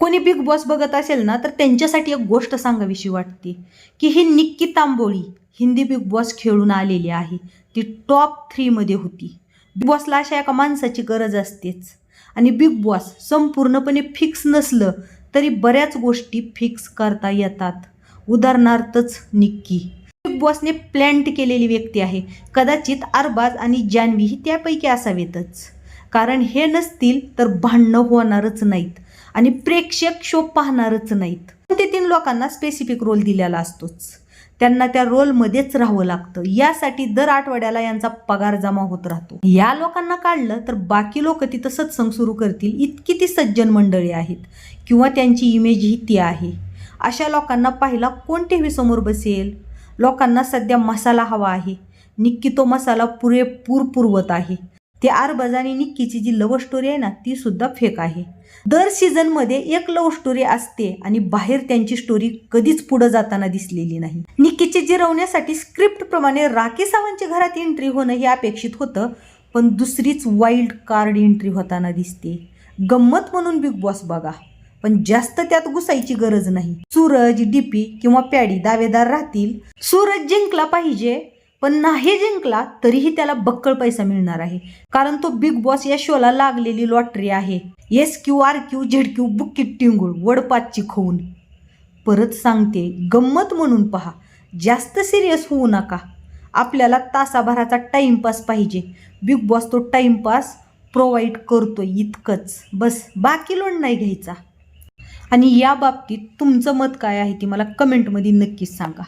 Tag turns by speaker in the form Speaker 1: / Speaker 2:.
Speaker 1: कोणी big boss बघत असेल ना तर त्यांच्यासाठी एक गोष्ट सांगावीशी वाटते की ही निक्की तांबोळी हिंदी बिग बॉस खेळून आलेली आहे. ती टॉप थ्रीमध्ये होती. बिग बॉसला अशा एका माणसाची गरज असतेच. आणि बिग बॉस संपूर्णपणे फिक्स नसलं तरी बऱ्याच गोष्टी फिक्स करता येतात. उदाहरणार्थच निक्की. बिग बॉसने प्लॅन्ट केलेली व्यक्ती आहे. कदाचित अरबाज आणि जान्हवी ही त्यापैकी असावेतच. कारण हे नसतील तर भांडणं होणारच नाहीत. आणि प्रेक्षक शो पाहणारच नाहीत. ते तीन लोकांना स्पेसिफिक रोल दिलेला असतोच. त्यांना त्या रोलमध्येच राहावं लागतं. यासाठी दर आठवड्याला यांचा पगार जमा होत राहतो. या लोकांना काढलं तर बाकी लोक तिथं सत्संग सुरू करतील. इतकी ती सज्जन मंडळी आहेत. किंवा त्यांची इमेज ही ती आहे. अशा लोकांना पाहिला कोण टी समोर बसेल? लोकांना सध्या मसाला हवा आहे. निक्की तो मसाला पुरेपूर पुरवत आहे. ते आर बजानी निक्कीची जी लव्ह स्टोरी आहे ना ती सुद्धा फेक आहे. दर सीझनमध्ये एक लव्ह स्टोरी असते आणि बाहेर त्यांची स्टोरी कधीच पुढे जाताना दिसलेली नाही. निक्कीची जिरवण्यासाठी स्क्रिप्ट स्क्रिप्टप्रमाणे राखी सावंतच्या घरात एंट्री होणं हे अपेक्षित होतं पण दुसरीच वाईल्ड कार्ड एंट्री होताना दिसते. गंमत म्हणून बिग बॉस बघा पण जास्त त्यात घुसायची गरज नाही. सूरज डीपी किंवा पॅडी दावेदार राहतील. सूरज जिंकला पाहिजे पण नाही जिंकला तरीही त्याला बक्कळ पैसा मिळणार आहे. कारण तो बिग बॉस या शोला लागलेली लॉटरी आहे. S Q R Q Z Q बुक्कीट टिंगूळ वडपातची खाऊन परत सांगते गंमत म्हणून पहा. जास्त सिरियस होऊ नका. आपल्याला तासाभराचा टाईमपास पाहिजे. बिग बॉस तो टाईमपास प्रोव्हाइड करतो इतकंच. बस बाकी लोण नाही घ्यायचा. आणि या बाबतीत तुमचं मत काय आहे ते मला कमेंटमध्ये नक्कीच सांगा.